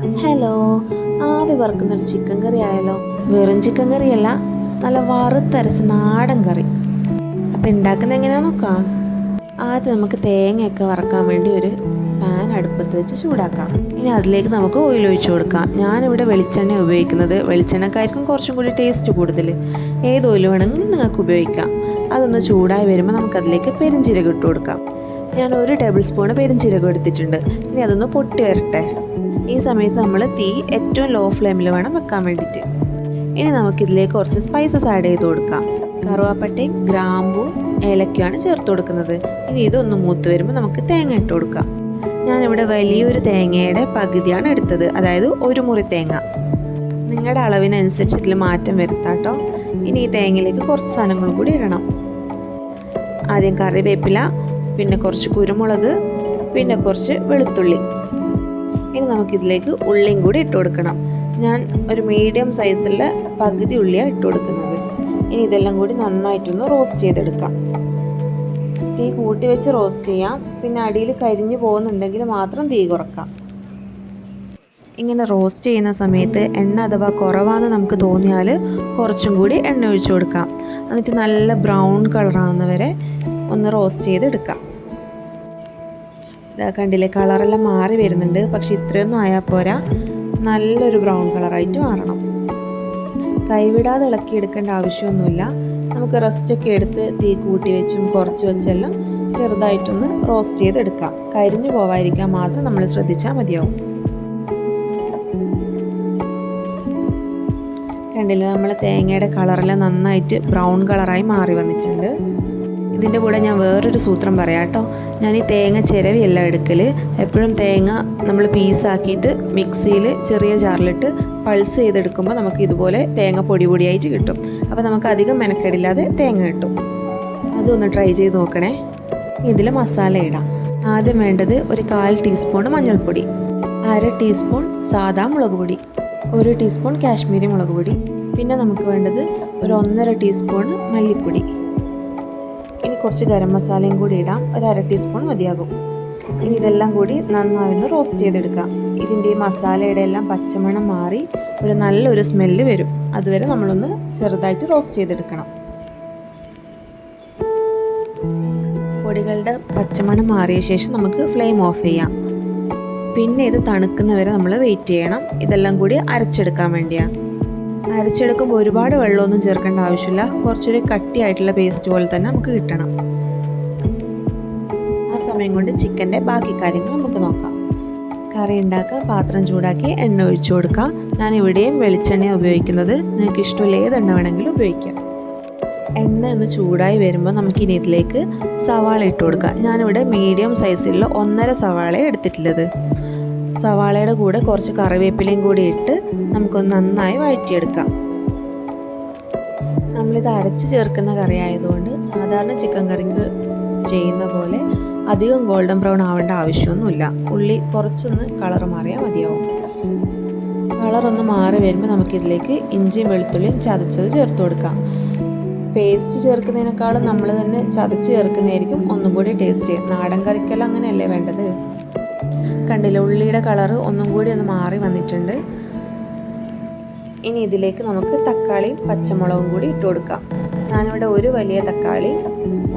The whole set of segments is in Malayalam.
ഹലോ ആവി വറുക്കുന്നൊരു ചിക്കൻ കറി ആയാലോ? വെറും ചിക്കൻ കറിയല്ല നല്ല വറുത്തരച്ച നാടൻ കറി അപ്പം ഉണ്ടാക്കുന്നത് എങ്ങനെയാണെന്ന് നോക്കാം. ആദ്യം നമുക്ക് തേങ്ങയൊക്കെ വറക്കാൻ വേണ്ടി ഒരു പാൻ അടുപ്പത്ത് വെച്ച് ചൂടാക്കാം. ഇനി അതിലേക്ക് നമുക്ക് ഓയിൽ ഒഴിച്ചു കൊടുക്കാം. ഞാനിവിടെ വെളിച്ചെണ്ണ ഉപയോഗിക്കുന്നത് വെളിച്ചെണ്ണക്കായിരിക്കും കുറച്ചും കൂടി ടേസ്റ്റ് കൂടുതൽ. ഏത് ഓയിൽ വേണമെങ്കിലും നിങ്ങൾക്ക് ഉപയോഗിക്കാം. അതൊന്ന് ചൂടായി വരുമ്പോൾ നമുക്കതിലേക്ക് പെരിഞ്ചീരകം ഇട്ട് കൊടുക്കാം. ഞാൻ ഒരു ടേബിൾ സ്പൂൺ പെരിഞ്ചീരകം എടുത്തിട്ടുണ്ട്. ഇനി അതൊന്ന് പൊട്ടി വരട്ടെ. ഈ സമയത്ത് നമ്മൾ തീ ഏറ്റവും ലോ ഫ്ലെയിമിൽ വേണം വെക്കാൻ വേണ്ടിയിട്ട്. ഇനി നമുക്കിതിലേക്ക് കുറച്ച് സ്പൈസസ് ആഡ് ചെയ്ത് കൊടുക്കാം. കറുവാപ്പട്ടയും ഗ്രാമ്പും ഏലക്കയാണ് ചേർത്ത് കൊടുക്കുന്നത്. ഇനി ഇതൊന്ന് മൂത്ത് വരുമ്പോൾ നമുക്ക് തേങ്ങ ഇട്ട് കൊടുക്കാം. ഞാനിവിടെ വലിയൊരു തേങ്ങയുടെ പകുതിയാണ് എടുത്തത്. അതായത് ഒരു മുറി തേങ്ങ. നിങ്ങളുടെ അളവിനനുസരിച്ച് ഇതിൽ മാറ്റം വരുത്താട്ടോ ഇനി ഈ തേങ്ങയിലേക്ക് കുറച്ച് സാധനങ്ങളും കൂടി ഇടണം. ആദ്യം കറിവേപ്പില പിന്നെ കുറച്ച് കുരുമുളക് പിന്നെ കുറച്ച് വെളുത്തുള്ളി. ഇനി നമുക്കിതിലേക്ക് ഉള്ളിയും കൂടി ഇട്ട് കൊടുക്കണം. ഞാൻ ഒരു മീഡിയം സൈസിലുള്ള പകുതി ഉള്ളിയാണ് ഇട്ട് കൊടുക്കുന്നത്. ഇനി ഇതെല്ലാം കൂടി നന്നായിട്ടൊന്ന് റോസ്റ്റ് ചെയ്തെടുക്കാം. തീ കൂട്ടി വെച്ച് റോസ്റ്റ് ചെയ്യാം. പിന്നെ അടിയിൽ കരിഞ്ഞു പോകുന്നുണ്ടെങ്കിൽ മാത്രം തീ കുറക്കാം. ഇങ്ങനെ റോസ്റ്റ് ചെയ്യുന്ന സമയത്ത് എണ്ണ അഥവാ കുറവാണെന്ന് നമുക്ക് തോന്നിയാൽ കുറച്ചും കൂടി എണ്ണ ഒഴിച്ചു കൊടുക്കാം. എന്നിട്ട് നല്ല ബ്രൗൺ കളറാവുന്നവരെ ഒന്ന് റോസ്റ്റ് ചെയ്തെടുക്കാം. കണ്ടില്ലേ കളറെല്ലാം മാറി വരുന്നുണ്ട്. പക്ഷെ ഇത്രയൊന്നും ആയാൽ പോരാ. നല്ലൊരു ബ്രൗൺ കളറായിട്ട് മാറണം. കൈവിടാതെ ഇളക്കി എടുക്കേണ്ട ആവശ്യമൊന്നുമില്ല. നമുക്ക് റെസ്റ്റൊക്കെ എടുത്ത് തീ കൂട്ടി വെച്ചും കുറച്ച് വെച്ചെല്ലാം ചെറുതായിട്ടൊന്ന് റോസ്റ്റ് ചെയ്തെടുക്കാം. കരിഞ്ഞു പോവാതിരിക്കാൻ മാത്രം നമ്മൾ ശ്രദ്ധിച്ചാൽ മതിയാവും. കണ്ടില്ല നമ്മൾ തേങ്ങയുടെ കളറെല്ലാം നന്നായിട്ട് ബ്രൗൺ കളറായി മാറി വന്നിട്ടുണ്ട്. ഇതിന്റെ കൂടെ ഞാൻ വേറൊരു സൂത്രം പറയാം കേട്ടോ. ഞാൻ ഈ തേങ്ങ ചിരവിയല്ല എടുക്കൽ എപ്പോഴും തേങ്ങ നമ്മൾ പീസാക്കിയിട്ട് മിക്സിയിൽ ചെറിയ ജാറിലിട്ട് പൾസ് ചെയ്തെടുക്കുമ്പോൾ നമുക്ക് ഇതുപോലെ തേങ്ങ പൊടി പൊടിയായിട്ട് കിട്ടും. അപ്പോൾ നമുക്ക് അധികം മെനക്കെടില്ലാതെ തേങ്ങ കിട്ടും. അതൊന്ന് ട്രൈ ചെയ്ത് നോക്കണേ. ഇതിൽ മസാല ഇടാം. ആദ്യം വേണ്ടത് ഒരു കാൽ ടീസ്പൂൺ മഞ്ഞൾപ്പൊടി അര ടീസ്പൂൺ സാദാ മുളക് പൊടി ഒരു ടീസ്പൂൺ കാശ്മീരി മുളക് പൊടി പിന്നെ നമുക്ക് വേണ്ടത് ഒരു ഒന്നര ടീസ്പൂൺ മല്ലിപ്പൊടി. ഇനി കുറച്ച് ഗരം മസാലയും കൂടി ഇടാം. ഒരു അര ടീസ്പൂൺ മതിയാകും. ഇനി ഇതെല്ലാം കൂടി നന്നായി ഒന്ന് റോസ്റ്റ് ചെയ്തെടുക്കാം. ഇതിന്റെ മസാലയുടെ എല്ലാം പച്ചമണം മാറി ഒരു നല്ലൊരു സ്മെല്ല് വരും. അതുവരെ നമ്മളൊന്ന് ചെറുതായിട്ട് റോസ്റ്റ് ചെയ്തെടുക്കണം. പൊടികളുടെ പച്ചമണം മാറിയ ശേഷം നമുക്ക് ഫ്ലെയിം ഓഫ് ചെയ്യാം. പിന്നെ ഇത് തണുക്കുന്നവരെ നമ്മൾ വെയിറ്റ് ചെയ്യണം. ഇതെല്ലാം കൂടി അരച്ചെടുക്കാൻ വേണ്ടിയാണ് അരച്ചെടുക്കുമ്പോൾ ഒരുപാട് വെള്ളമൊന്നും ചേർക്കേണ്ട ആവശ്യമില്ല. കുറച്ചൊരു കട്ടിയായിട്ടുള്ള പേസ്റ്റ് പോലെ തന്നെ നമുക്ക് കിട്ടണം. ആ സമയം കൊണ്ട് ചിക്കന്റെ ബാക്കി കാര്യങ്ങൾ നമുക്ക് നോക്കാം. കറി ഉണ്ടാക്കുക പാത്രം ചൂടാക്കി എണ്ണ ഒഴിച്ചു കൊടുക്കുക. ഞാൻ ഇവിടെയും വെളിച്ചെണ്ണ ഉപയോഗിക്കുന്നത്. നിങ്ങൾക്ക് ഇഷ്ടമുള്ള ഏതെണ്ണ വേണമെങ്കിലും ഉപയോഗിക്കാം. എണ്ണ ഒന്ന് ചൂടായി വരുമ്പോൾ നമുക്ക് ഇനി ഇതിലേക്ക് സവാള ഇട്ട് കൊടുക്കാം. ഞാനിവിടെ മീഡിയം സൈസിലുള്ള ഒന്നര സവാള എടുത്തിട്ടുള്ളത്. സവാളയുടെ കൂടെ കുറച്ച് കറിവേപ്പിലയും കൂടി ഇട്ട് നമുക്കൊന്ന് നന്നായി വഴറ്റിയെടുക്കാം. നമ്മളിത് അരച്ച് ചേർക്കുന്ന കറി ആയതുകൊണ്ട് സാധാരണ ചിക്കൻ കറിക്ക് ചെയ്യുന്ന പോലെ അധികം ഗോൾഡൻ ബ്രൗൺ ആവേണ്ട ആവശ്യമൊന്നുമില്ല. ഉള്ളി കുറച്ചൊന്ന് കളർ മാറിയാൽ മതിയാവും. കളറൊന്ന് മാറി വരുമ്പോൾ നമുക്കിതിലേക്ക് ഇഞ്ചിയും വെളുത്തുള്ളിയും ചതച്ചത് ചേർത്ത് കൊടുക്കാം. പേസ്റ്റ് ചേർക്കുന്നതിനേക്കാളും നമ്മൾ തന്നെ ചതച്ച് ചേർക്കുന്നതായിരിക്കും ഒന്നും കൂടി ടേസ്റ്റ് നാടൻ കറിക്കെല്ലാം അങ്ങനെയല്ലേ വേണ്ടത്? കണ്ടില്ല ഉള്ളിയുടെ കളറ് ഒന്നും കൂടി ഒന്ന് മാറി വന്നിട്ടുണ്ട്. ഇനി ഇതിലേക്ക് നമുക്ക് തക്കാളിയും പച്ചമുളകും കൂടി ഇട്ട് കൊടുക്കാം. ഞാനിവിടെ ഒരു വലിയ തക്കാളി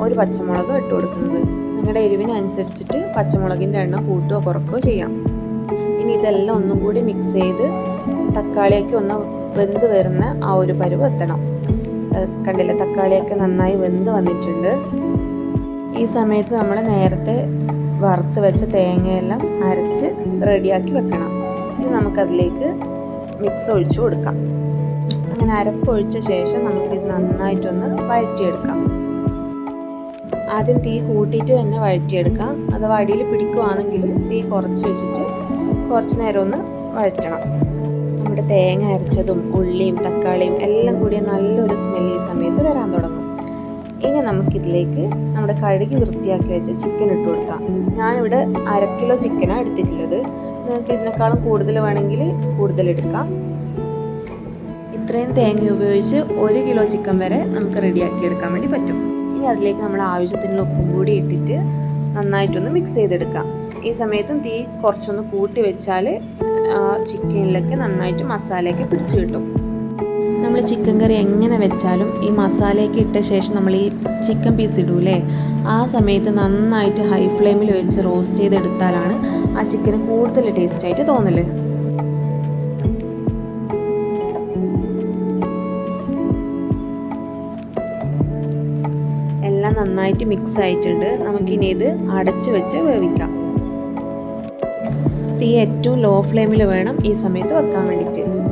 ഒരു പച്ചമുളകും ഇട്ട് കൊടുക്കുന്നത്. നിങ്ങളുടെ എരിവിനനുസരിച്ചിട്ട് പച്ചമുളകിന്റെ എണ്ണം കൂട്ടുകയോ കുറക്കുകയോ ചെയ്യാം. ഇനി ഇതെല്ലാം ഒന്നും കൂടി മിക്സ് ചെയ്ത് തക്കാളിയൊക്കെ ഒന്ന് വെന്ത് വരുന്ന ആ ഒരു പരുവ് എത്തണം. കണ്ടില്ലേ തക്കാളിയൊക്കെ നന്നായി വെന്ത് വന്നിട്ടുണ്ട്. ഈ സമയത്ത് നമ്മൾ നേരത്തെ വറുത്ത് വെച്ച തേങ്ങയെല്ലാം അരച്ച് റെഡിയാക്കി വെക്കണം. ഇനി നമുക്കതിലേക്ക് മിക്സ് ഒഴിച്ചു കൊടുക്കാം. അങ്ങനെ അരപ്പൊഴിച്ച ശേഷം നമുക്കിത് നന്നായിട്ടൊന്ന് വഴറ്റിയെടുക്കാം. ആദ്യം തീ കൂട്ടിയിട്ട് തന്നെ വഴറ്റിയെടുക്കാം. അത് വടിയിൽ പിടിക്കുവാണെങ്കിൽ തീ കുറച്ച് വെച്ചിട്ട് കുറച്ച് നേരം ഒന്ന് വഴറ്റണം. നമ്മുടെ തേങ്ങ അരച്ചതും ഉള്ളിയും തക്കാളിയും എല്ലാം കൂടി നല്ലൊരു സ്മെല്ല് ഈ സമയത്ത് വരാൻ തുടങ്ങും. ഇനി നമുക്കിതിലേക്ക് നമ്മുടെ കഴുകി വൃത്തിയാക്കി വെച്ച ചിക്കൻ ഇട്ട് കൊടുക്കാം. ഞാനിവിടെ അര കിലോ ചിക്കനാണ് എടുത്തിട്ടുള്ളത്. നിങ്ങൾക്ക് ഇതിനേക്കാളും കൂടുതൽ വേണമെങ്കിൽ കൂടുതൽ എടുക്കാം. ഇത്രയും തേങ്ങ ഉപയോഗിച്ച് ഒരു കിലോ ചിക്കൻ വരെ നമുക്ക് റെഡിയാക്കി എടുക്കാൻ വേണ്ടി പറ്റും. ഇനി അതിലേക്ക് നമ്മൾ ആവശ്യത്തിനുള്ള ഉപ്പും കൂടി ഇട്ടിട്ട് നന്നായിട്ടൊന്ന് മിക്സ് ചെയ്തെടുക്കാം. ഈ സമയത്തും തീ കുറച്ചൊന്ന് കൂട്ടി വെച്ചാൽ ചിക്കനിലൊക്കെ നന്നായിട്ട് മസാലയൊക്കെ പിടിച്ചു കിട്ടും. നമ്മൾ ചിക്കൻ കറി എങ്ങനെ വെച്ചാലും ഈ മസാലയൊക്കെ ഇട്ട ശേഷം നമ്മൾ ഈ ചിക്കൻ പീസ് ഇടൂലേ? ആ സമയത്ത് നന്നായിട്ട് ഹൈ ഫ്ലെയിമിൽ വെച്ച് റോസ്റ്റ് ചെയ്തെടുത്താലാണ് ആ ചിക്കന് കൂടുതൽ ടേസ്റ്റ് ആയിട്ട് തോന്നൽ. എല്ലാം നന്നായിട്ട് മിക്സ് ആയിട്ടുണ്ട്. നമുക്കിനി ഇത് അടച്ച് വെച്ച് വേവിക്കാം. തീ ഏറ്റവും ലോ ഫ്ലെയിമിൽ വേണം ഈ സമയത്ത് വെക്കാൻ വേണ്ടിയിട്ട്.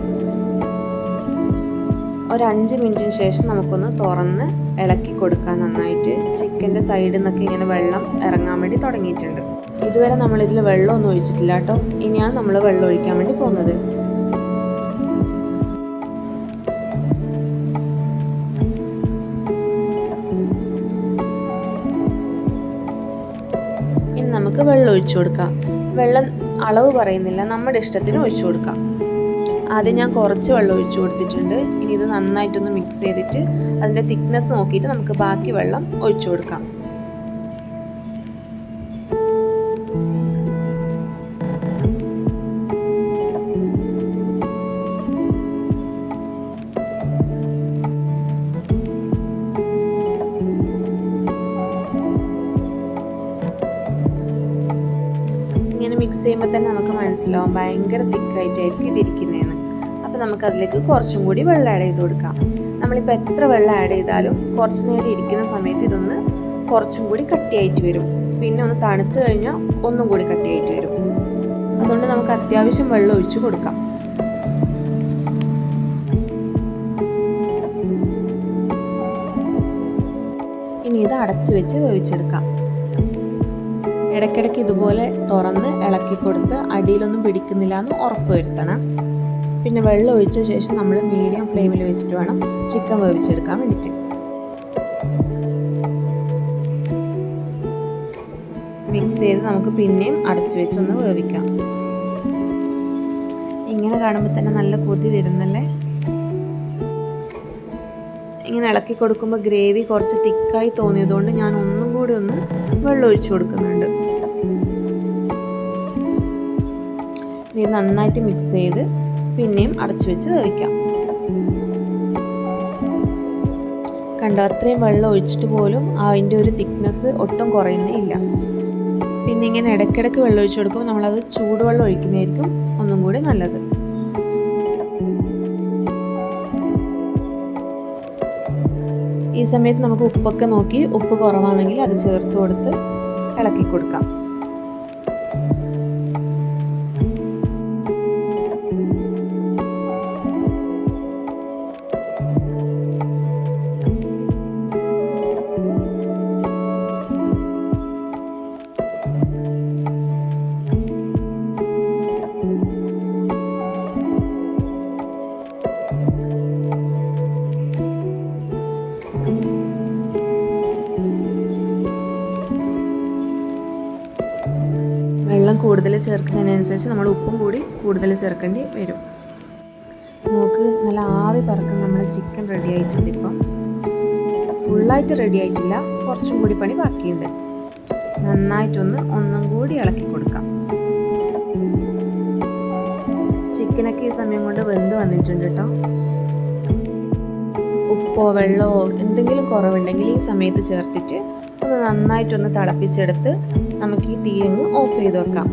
ഒരു അഞ്ച് മിനിറ്റിന് ശേഷം നമുക്കൊന്ന് തുറന്ന് ഇളക്കി കൊടുക്കാം നന്നായിട്ട്. ചിക്കന്റെ സൈഡിൽ നിന്നൊക്കെ ഇങ്ങനെ വെള്ളം ഇറങ്ങാൻ വേണ്ടി തുടങ്ങിയിട്ടുണ്ട്. ഇതുവരെ നമ്മളിതിൽ വെള്ളമൊന്നും ഒഴിച്ചിട്ടില്ല കേട്ടോ. ഇനിയാണ് നമ്മൾ വെള്ളം ഒഴിക്കാൻ വേണ്ടി പോകുന്നത്. ഇനി നമുക്ക് വെള്ളം ഒഴിച്ചു കൊടുക്കാം. വെള്ളം അളവ് പറയുന്നില്ല. നമ്മുടെ ഇഷ്ടത്തിന് ഒഴിച്ചു കൊടുക്കാം. ആദ്യം ഞാൻ കുറച്ച് വെള്ളം ഒഴിച്ചു കൊടുത്തിട്ടുണ്ട്. ഇനി ഇത് നന്നായിട്ടൊന്ന് മിക്സ് ചെയ്തിട്ട് അതിന്റെ തിക്നെസ് നോക്കിയിട്ട് നമുക്ക് ബാക്കി വെള്ളം ഒഴിച്ചു കൊടുക്കാം. ഇങ്ങനെ മിക്സ് ചെയ്യുമ്പോൾ തന്നെ നമുക്ക് മനസ്സിലാവും ഭയങ്കര തിക്കായിട്ടായിരിക്കും ഇതിരിക്കുന്നതെന്ന്. അപ്പോൾ നമുക്ക് അതിലേക്ക് കുറച്ചും കൂടി വെള്ളം ആഡ് ചെയ്ത് കൊടുക്കാം. നമ്മളിപ്പോൾ എത്ര വെള്ളം ആഡ് ചെയ്താലും കുറച്ച് നേരം ഇരിക്കുന്ന സമയത്ത് ഇതൊന്ന് കുറച്ചും കൂടി കട്ടിയായിട്ട് വരും. പിന്നെ ഒന്ന് തണുത്ത് കഴിഞ്ഞാൽ ഒന്നും കൂടി കട്ടിയായിട്ട് വരും. അതുകൊണ്ട് നമുക്ക് അത്യാവശ്യം വെള്ളം ഒഴിച്ചു കൊടുക്കാം. ഇനി ഇത് അടച്ച് വെച്ച് വേവിച്ചെടുക്കാം. ഇടയ്ക്കിടയ്ക്ക് ഇതുപോലെ തുറന്ന് ഇളക്കി കൊടുത്ത് അടിയിലൊന്നും പിടിക്കുന്നില്ല എന്ന് ഉറപ്പ് വരുത്തണം. പിന്നെ വെള്ളം ഒഴിച്ച ശേഷം നമ്മൾ മീഡിയം ഫ്ലെയിമിൽ വെച്ചിട്ട് വേണം ചിക്കൻ വേവിച്ചെടുക്കാൻ വേണ്ടിയിട്ട്. മിക്സ് ചെയ്ത് നമുക്ക് പിന്നെയും അടച്ചു വെച്ചൊന്ന് വേവിക്കാം. ഇങ്ങനെ കാണുമ്പോൾ തന്നെ നല്ല കൊതി വരുന്നല്ലേ? ഇങ്ങനെ ഇളക്കി കൊടുക്കുമ്പോൾ ഗ്രേവി കുറച്ച് തിക്കായി തോന്നിയതുകൊണ്ട് ഞാൻ ഒന്നും കൂടി ഒന്ന് വെള്ളം ഒഴിച്ചു കൊടുക്കുന്നുണ്ട്. ഇത് നന്നായിട്ട് മിക്സ് ചെയ്ത് പിന്നെയും അടച്ചു വെച്ച് വേവിക്കാം. കണ്ടോ അത്രയും വെള്ളം ഒഴിച്ചിട്ട് പോലും അതിന്റെ ഒരു തിക്നെസ് ഒട്ടും കുറയുന്നേ ഇല്ല. പിന്നെ ഇങ്ങനെ ഇടയ്ക്കിടയ്ക്ക് വെള്ളം ഒഴിച്ചു കൊടുക്കുമ്പോൾ നമ്മളത് ചൂടുവെള്ളം ഒഴിക്കുന്നതായിരിക്കും ഒന്നും കൂടി നല്ലത്. ഈ സമയത്ത് നമുക്ക് ഉപ്പൊക്കെ നോക്കി ഉപ്പ് കുറവാണെങ്കിൽ അത് ചേർത്ത് കൊടുത്ത് ഇളക്കി കൊടുക്കാം. കൂടുതൽ ചേർക്കുന്നതിനനുസരിച്ച് നമ്മൾ ഉപ്പും കൂടി കൂടുതൽ ചേർക്കേണ്ടി വരും. നമുക്ക് നല്ല ആവി പറക്കും നമ്മുടെ ചിക്കൻ റെഡി ആയിട്ടുണ്ട് ഇപ്പം. ഫുള്ളായിട്ട് റെഡി ആയിട്ടില്ല. കുറച്ചും കൂടി പണി ബാക്കിയുണ്ട്. നന്നായിട്ടൊന്ന് ഒന്നും കൂടി ഇളക്കി കൊടുക്കാം. ചിക്കനൊക്കെ ഈ സമയം കൊണ്ട് വെന്ത് വന്നിട്ടുണ്ട് കേട്ടോ ഉപ്പോ വെള്ളമോ എന്തെങ്കിലും കുറവുണ്ടെങ്കിൽ ഈ സമയത്ത് ചേർത്തിട്ട് ഒന്ന് നന്നായിട്ടൊന്ന് തിളപ്പിച്ചെടുത്ത് നമുക്ക് ഈ തീ അങ്ങ് ഓഫ് ചെയ്ത് വെക്കാം.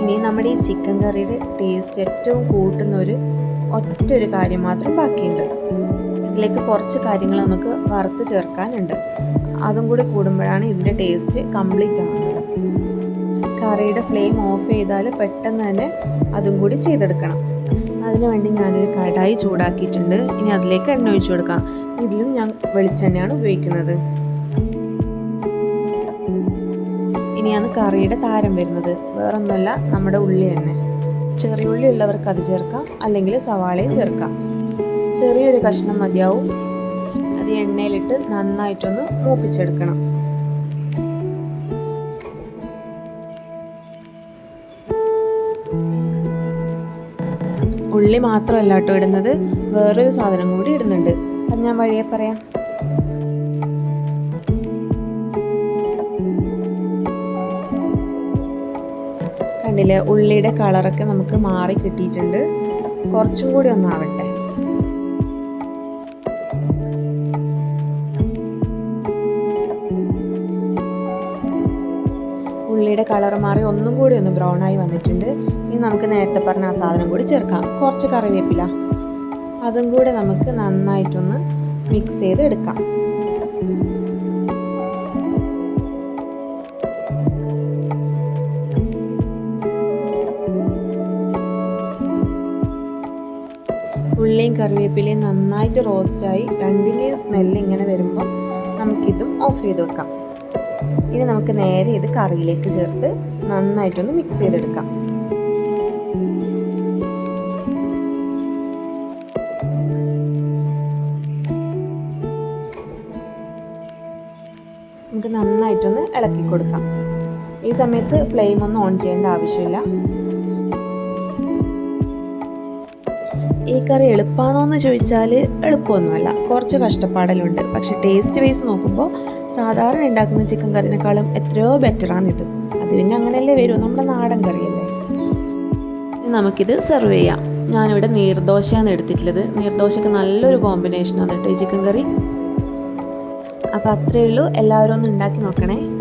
ഇനി നമ്മുടെ ഈ ചിക്കൻ കറിയുടെ ടേസ്റ്റ് ഏറ്റവും കൂട്ടുന്ന ഒരു ഒറ്റ ഒരു കാര്യം മാത്രം ബാക്കിയുണ്ട്. ഇതിലേക്ക് കുറച്ച് കാര്യങ്ങൾ നമുക്ക് വറുത്ത് ചേർക്കാനുണ്ട്. അതും കൂടി കൂടുമ്പോഴാണ് ഇതിന്റെ ടേസ്റ്റ് കംപ്ലീറ്റ് ആവുന്നത്. കറിയുടെ ഫ്ലെയിം ഓഫ് ചെയ്താൽ പെട്ടെന്ന് തന്നെ അതും കൂടി ചെയ്തെടുക്കണം. അതിനുവേണ്ടി ഞാനൊരു കടായി ചൂടാക്കിയിട്ടുണ്ട്. ഇനി അതിലേക്ക് എണ്ണ ഒഴിച്ചു കൊടുക്കാം. ഇതിലും ഞാൻ വെളിച്ചെണ്ണയാണ് ഉപയോഗിക്കുന്നത്. ഇനിയാണ് കറിയുടെ താരം വരുന്നത്. വേറൊന്നുമല്ല നമ്മുടെ ഉള്ളി തന്നെ. ചെറിയ ഉള്ളി ഉള്ളവർക്ക് അത് ചേർക്കാം അല്ലെങ്കിൽ സവാളയും ചേർക്കാം. ചെറിയൊരു കഷ്ണം മതിയാവും. അത് എണ്ണയിലിട്ട് നന്നായിട്ടൊന്ന് മൂപ്പിച്ചെടുക്കണം. ഉള്ളി മാത്രമല്ല കേട്ടോ ഇടുന്നത്. വേറൊരു സാധനം കൂടി ഇടുന്നുണ്ട്. അത് ഞാൻ വഴിയെ പറയാം. കണ്ടില്ലേ ഉള്ളിയുടെ കളറൊക്കെ നമുക്ക് മാറി കിട്ടിയിട്ടുണ്ട്. കുറച്ചും കൂടി ഒന്നാവട്ടെ. ഉള്ളിയുടെ കളർ മാറി ഒന്നും കൂടി ഒന്ന് ബ്രൗൺ ആയി വന്നിട്ടുണ്ട്. ഇനി നമുക്ക് നേരത്തെ പറഞ്ഞ ആ സാധനം കൂടി ചേർക്കാം. കുറച്ച് കറിവേപ്പില. അതും കൂടെ നമുക്ക് നന്നായിട്ടൊന്ന് മിക്സ് ചെയ്ത് എടുക്കാം ഉള്ളിയും കറിവേപ്പിലയും നന്നായിട്ട് റോസ്റ്റായി രണ്ടിന്റെയും സ്മെല്ല് ഇങ്ങനെ വരുമ്പോൾ നമുക്കിതും ഓഫ് ചെയ്ത് വെക്കാം. ഇനി നമുക്ക് നേരെ ഇത് കറിയിലേക്ക് ചേർത്ത് നന്നായിട്ടൊന്ന് മിക്സ് ചെയ്തെടുക്കാം. നമുക്ക് നന്നായിട്ടൊന്ന് ഇളക്കി കൊടുക്കാം. ഈ സമയത്ത് ഫ്ലെയിം ഒന്നും ഓൺ ചെയ്യേണ്ട ആവശ്യമില്ല. ഈ കറി എളുപ്പമാണോ എന്ന് ചോദിച്ചാൽ എളുപ്പമൊന്നുമല്ല. കുറച്ച് കഷ്ടപ്പാടലുണ്ട്. പക്ഷെ ടേസ്റ്റ് വൈസ് നോക്കുമ്പോൾ സാധാരണ ഉണ്ടാക്കുന്ന ചിക്കൻ കറിനേക്കാളും എത്രയോ ബെറ്ററാണിത് അത് പിന്നെ അങ്ങനെയല്ലേ വരൂ? നമ്മുടെ നാടൻ കറിയല്ലേ. നമുക്കിത് സെർവ് ചെയ്യാം. ഞാനിവിടെ നീർദോശയാണ് എടുത്തിട്ടുള്ളത്. നീർദോശയ്ക്ക് നല്ലൊരു കോമ്പിനേഷനാണ് കേട്ടോ ഈ ചിക്കൻ കറി. അപ്പോൾ അത്രയേ ഉള്ളൂ. എല്ലാവരും ഒന്ന് ഉണ്ടാക്കി നോക്കണേ.